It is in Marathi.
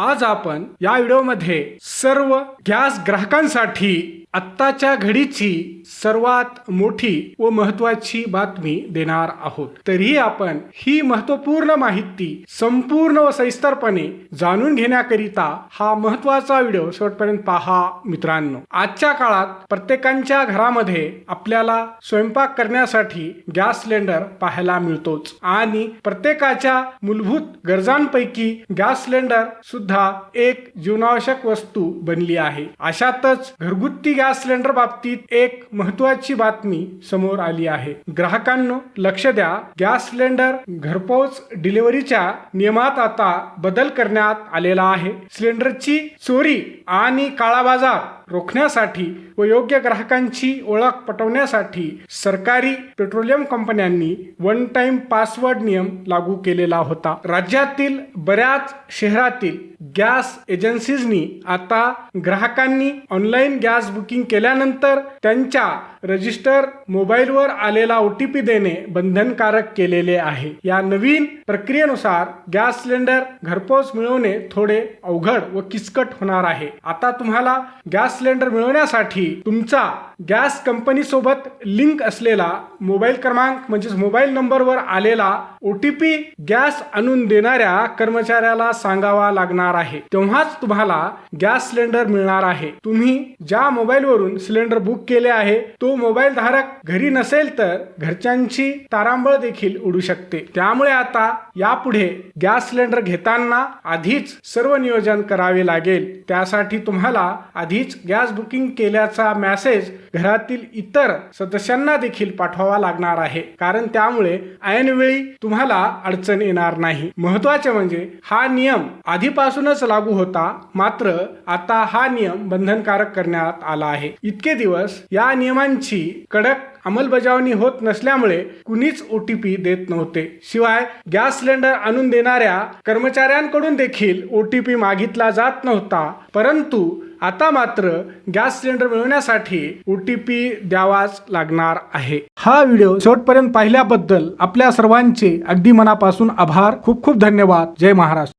आज आपण या व्हिडिओमध्ये सर्व गॅस ग्राहकांसाठी आत्ताच्या घडीची सर्वात मोठी व महत्वाची बातमी देणार आहोत. तरीही आपण ही महत्त्वपूर्ण माहिती संपूर्ण व सविस्तरपणे जाणून घेण्याकरिता हा महत्त्वाचा व्हिडिओ शेवटपर्यंत पहा मित्रांनो. आजच्या काळात प्रत्येकांच्या घरामध्ये आपल्याला स्वयंपाक करण्यासाठी गॅस सिलेंडर पाहायला मिळतोच आणि प्रत्येकाच्या मूलभूत गरजांपैकी गॅस सिलेंडर सुद्धा एक जीवनावश्यक वस्तू बनली आहे. अशातच घरगुती गॅस गॅस सिलेंडर बाबतीत एक महत्वाची बातमी समोर आली आहे. ग्राहकांनो लक्ष द्या. गॅस सिलेंडर घरपोच डिलिव्हरीच्या नियमात आता बदल करण्यात आलेला आहे. सिलेंडरची चोरी आणि काळाबाजार रोखण्यासाठी व योग्य ग्राहकांची ओळख पटवण्यासाठी सरकारी पेट्रोलियम कंपन्यांनी वन टाइम पासवर्ड नियम लागू केलेला होता. राज्यातील बऱ्याच शहरातील गॅस एजन्सीजनी आता ग्राहकांनी ऑनलाईन गॅस बुकिंग बुकिंग केल्यानंतर त्यांच्या रजिस्टर मोबाईलवर ओटीपी ओ टी पी देणे बंधनकारक केलेले आहे. या नवीन प्रक्रियेनुसार गॅस सिलेंडर घरपोच मिळवणे थोडे अवघड व किचकट होणार आहे. आता तुम्हाला गॅस सिलेंडर मिळवण्यासाठी तुमचा गॅस कंपनी सोबत लिंक असलेला मोबाईल क्रमांक म्हणजेच मोबाईल नंबरवर आलेला ओ टी पी गॅस आणून देणाऱ्या कर्मचाऱ्याला सांगावा लागणार आहे. तेव्हाच तुम्हाला गॅस सिलेंडर मिळणार आहे. तुम्ही ज्या मोबाईलवरून सिलेंडर बुक केले आहे तो मोबाईल धारक घरी नसेल तर घरच्यांची तारांबळ देखील उडू शकते. त्यामुळे आता यापुढे गॅस सिलेंडर घेताना आधीच सर्व नियोजन करावे लागेल. त्यासाठी तुम्हाला आधीच गॅस बुकिंग केल्याचा मेसेज घरातील इतर सदस्यांना देखील पाठवावा लागणार आहे. कारण त्यामुळे ऐनवेळी तुम्हाला अडचण येणार नाही. महत्त्वाचे म्हणजे हा नियम आधीपासूनच लागू होता. मात्र आता हा नियम बंधनकारक करण्यात आला आहे. इतके दिवस या नियमांची कडक अंमलबजावणी होत नसल्यामुळे कुणीच ओटीपी देत नव्हते. शिवाय गॅस सिलेंडर आणून देणाऱ्या कर्मचाऱ्यांकडून देखील ओटीपी मागितला जात नव्हता. परंतु आता मात्र गॅस सिलेंडर मिळवण्यासाठी ओ टी पी द्यावाच लागणार आहे. हा व्हिडिओ शेवटपर्यंत पाहिल्याबद्दल आपल्या सर्वांचे अगदी मनापासून आभार. खूप खूप धन्यवाद. जय महाराष्ट्र.